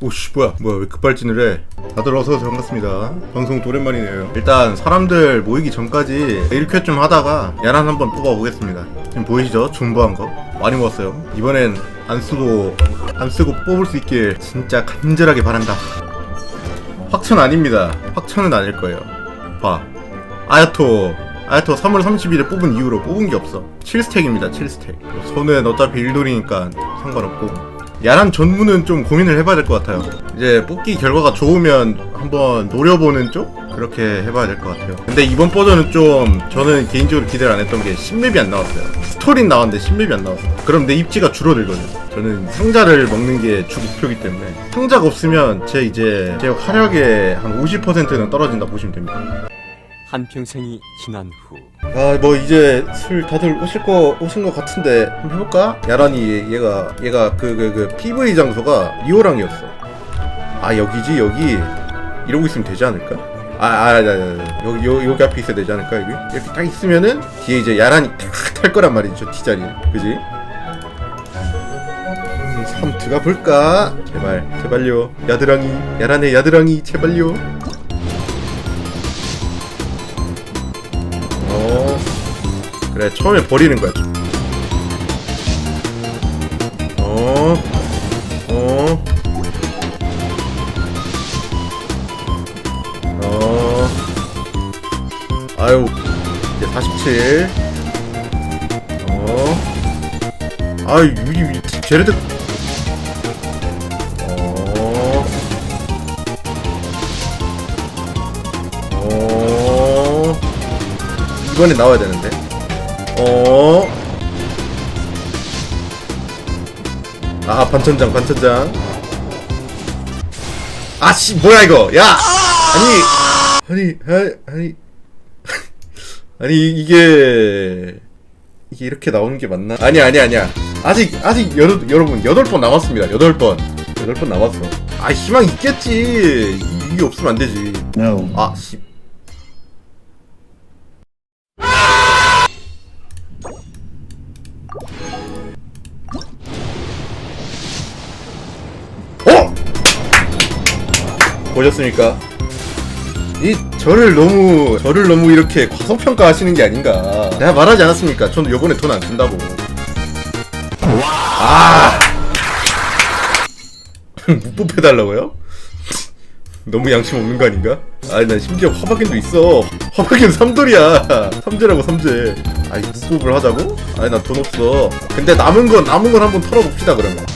오씨 뭐야 뭐야 왜 급발진을 해? 다들 어서오세요 반갑습니다. 방송 또 오랜만이네요. 일단 사람들 모이기 전까지 이렇게 좀 하다가 야란 한번 뽑아보겠습니다. 지금 보이시죠? 존버한 거? 많이 모았어요. 이번엔 안 쓰고 안 쓰고 뽑을 수 있길 진짜 간절하게 바란다. 확천 아닙니다. 확천은 아닐 거예요. 봐. 아야토 아야토 3월 30일에 뽑은 이후로 뽑은 게 없어 7스택입니다 7스택 손은 어차피 일돌이니까 상관없고 야란 전문은 좀 고민을 해봐야 될 것 같아요. 이제 뽑기 결과가 좋으면 한번 노려보는 쪽? 그렇게 해봐야 될 것 같아요. 근데 이번 버전은 좀 저는 개인적으로 기대를 안 했던 게 10맵이 안 나왔어요. 스토리는 나왔는데 10맵이 안 나왔어요. 그럼 내 입지가 줄어들거든요. 저는 상자를 먹는 게 주 목표이기 때문에 상자가 없으면 제 이제 제 화력의 한 50%는 떨어진다 보시면 됩니다. 한평생이 지난 후 아 뭐 이제 술 다들 오실 거 오신 거 같은데 한번 해볼까? 야란이 얘가 얘가 그 그 그 PV 장소가 리오랑이었어. 아 여기지 여기 이러고 있으면 되지 않을까? 아, 아, 아, 여기 여, 여기 앞에 있어야 되지 않을까 여기? 이렇게 딱 있으면은 뒤에 이제 야란이 탁탈 거란 말이죠 T 자리, 그지? 음, 들어가 볼까? 제발 제발요 야드랑이 야란의 야드랑이 제발요. 그래 처음에 버리는 거야 어 어, 어, 아유, 이제 47. 어, 아유, 유리, 유리, 쟤네들. 이번에 나와야 되는데. 어, 아, 반천장, 반천장. 아씨, 뭐야, 이거. 야! 아니, 아니, 아니, 아니. 이게. 이게 이렇게 나오는 게 맞나? 아니, 아니, 아니야. 아직, 아직, 여러, 여러분, 여덟 번 남았습니다. 여덟 번. 여덟 번 남았어. 아, 희망 있겠지. 이- 이게 없으면 안 되지. No. 아, 씨. 보셨습니까? 이 저를 너무 저를 너무 이렇게 과소평가하시는 게 아닌가. 내가 말하지 않았습니까? 저는 요번에 돈안 쓴다고. 아! 못 뽑혀달라고요? 너무 양심 없는 거 아닌가? 아니 난 심지어 화박인도 있어 화박인 삼돌이야 삼재라고 삼재 아니 무법을 하자고? 아니 난돈 없어 근데 남은 건 남은 건 한번 털어봅시다 그러면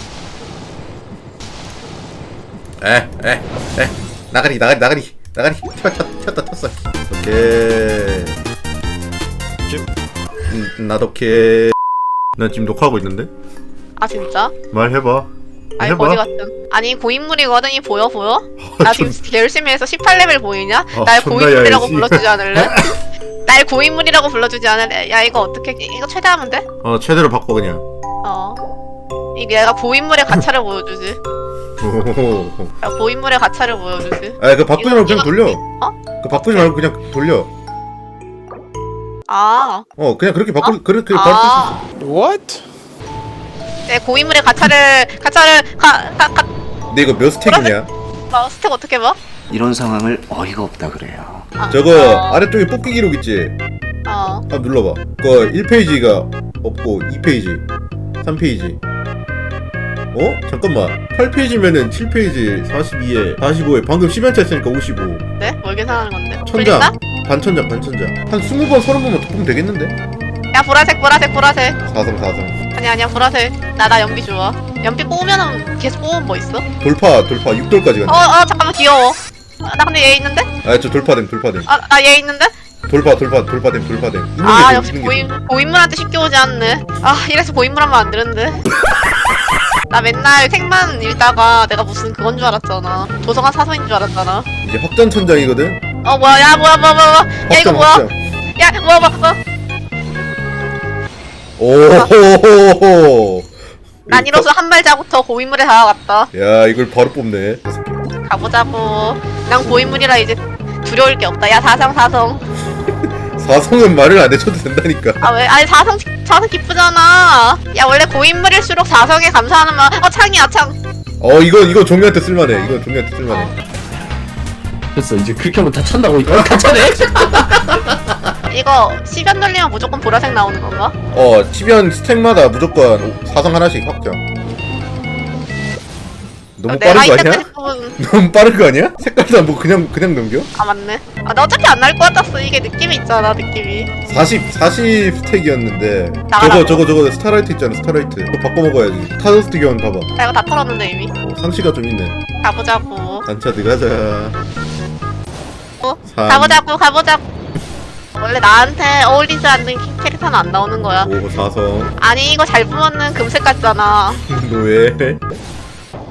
에에에 나가리 나가리 나가리 나가리 튀었 튀었 튀었다 튀었어 오케이 음, 나도 오케이 난 지금 녹화하고 있는데 아 진짜? 말해봐 아니 해봐 거지 같은. 아니 고인물이거든 이 보여 보여? 나 지금 열심히 해서 18레벨 보이냐? 아, 날 고인물이라고 야해지. 불러주지 않을래? 날 고인물이라고 불러주지 않을래? 야 이거 어떻게 이거 최대하면 돼? 어 최대로 바꿔 그냥 어. 이 내가 고인물의 가차를 보여주지. 야, 고인물의 가차를 보여주지. 아, 그 바꾸지 말고 그냥 돌려. 어? 그 바꾸지 말고 그냥 돌려. 아, 어, 그냥 그렇게 바꾸, 어? 그렇게 바꿀 수 아, What? 내 고인물의 가차를 가차를 가 가가 있어. 근데 이거 몇 스택이냐? 어, 스택 어떻게 봐? 이런 상황을 어이가 없다 그래요. 아, 저거 어, 아래쪽에 뽑기 기록 있지? 어. 한번 눌러봐. 그거 1페이지가 없고 2페이지, 3페이지. 어? 잠깐만. 8페이지면은 7페이지, 42에, 45에 방금 10연차 했으니까 55. 네? 뭘 계산하는 건데? 천장. 반천장, 반천장. 한 20번, 30번만 더 뽑으면 되겠는데? 야 보라색 보라색 보라색. 4성, 4성. 아니야 아니야 보라색 나 나 연비 좋아 연비 뽑으면은 계속 뽑으면 뭐 있어? 돌파, 돌파. 6돌까지 어 간다. 어 잠깐만 귀여워 아, 나 근데 얘 있는데? 아, 저 돌파됨, 돌파됨. 아 나 얘 있는데? 돌파, 돌파, 돌파됨, 돌파됨. 있는 아게 역시 있는 게 고인 고인물한테 쉽게 오지 않네 아 이래서 고인물 하면 안 되는데 나 맨날 책만 읽다가 내가 무슨 그건 줄 알았잖아 도서관 사서인 줄 알았잖아 이제 확장 천장이거든. 어 뭐야 야 뭐야 뭐야 뭐야 뭐야. 야 이거 뭐야 확장. 야 뭐야 뭐야 뭐야 오호호호. 난 이로써 한 발자국 더 고인물에 다가갔다 야 이걸 바로 뽑네. 가보자고 난 고인물이라 이제 두려울 게 없다 야 사성 사성 사성은 말을 안 해줘도 된다니까 아 왜? 아니 사성 사성 기쁘잖아. 야 원래 고인물일수록 사성에 감사하는 말. 어 창이야 창. 어 이거 이거 종이한테 쓸만해 이거 종이한테 쓸만해 됐어 이제 그렇게 하면 다 찬다고 어, 다 차네? 이거 시변 돌리면 무조건 보라색 나오는 건가? 어 치변 스택마다 무조건 사성 하나씩 확정 너무 내가 빠른 거 아니야? 뽑은 너무 빠른 거 아니야? 색깔도 안 보고 그냥 그냥 넘겨? 아 맞네. 아나 어차피 안날것 같았어. 이게 느낌이 있잖아 느낌이. 40 40 스택이었는데 나가라고. 저거 저거 저거 스타라이트 있잖아 스타라이트 그거 바꿔 먹어야지 타도 스틱이면 봐봐 나 이거 다 털었는데 이미. 상치가 좀 있네 가보자고. 단차 들어가자 어? 삼. 가보자고 가보자고. 원래 나한테 어울리지 않는 캐- 캐릭터는 안 나오는 거야. 오 사성 아니 이거 잘 보면은 금색 같잖아. 노예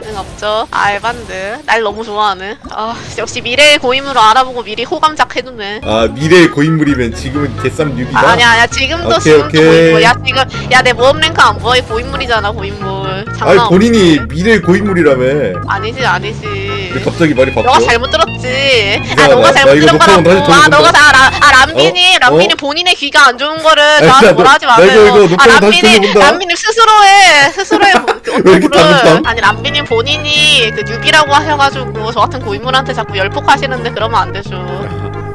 응 없죠. 아, 알반드. 날 너무 좋아하네. 아 역시 미래의 고임으로 알아보고 미리 호감작 해두네. 아 미래의 고인물이면 지금은 개쌈 뉴비다 아, 아니야 아니야 지금도 오케이, 지금도 오케이. 고인물. 야 지금 야내 모험 랭크 안 보여? 고인물이잖아 고인물. 장난 아니. 본인이 미래의 고인물이라며 아니지 아니지. 왜 갑자기 말이 바뀌어? 너가 잘못 들었지. 아 야, 너가 나- 잘못 들은 거라고. 아. 너가 다 라, 아 람빈이 어? 람빈이 어? 본인의 귀가 안 좋은 거를 야, 나한테 나- 뭐라 하지 나 이거- 마세요. 이거 아 녹화본 다시 람빈이. 람빈이 스스로 해 스스로 해. 왜 이렇게? 아니 람빈이 본인이 그 뉴비라고 하셔가지고 저 같은 고인물한테 자꾸 열폭하시는데 그러면 안 되죠.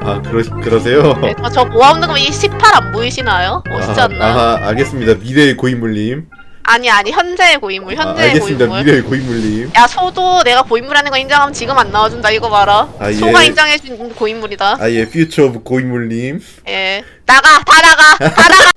아 그러, 그러세요? 네, 저- 저 모함등급 이18안 보이시나요? 멋있지 아, 않나요? 아 알겠습니다 미래의 고인물님 아니 아니 현재의 고인물 아, 현재의 알겠습니다 고인물. 미래의 고인물님 야 소도 내가 고인물하는 거 인정하면 지금 안 나와준다 이거 봐라. 아, 예. 소가 인정해준 고인물이다. 아예 퓨처 오브 고인물님 예 나가 다 나가 다 나가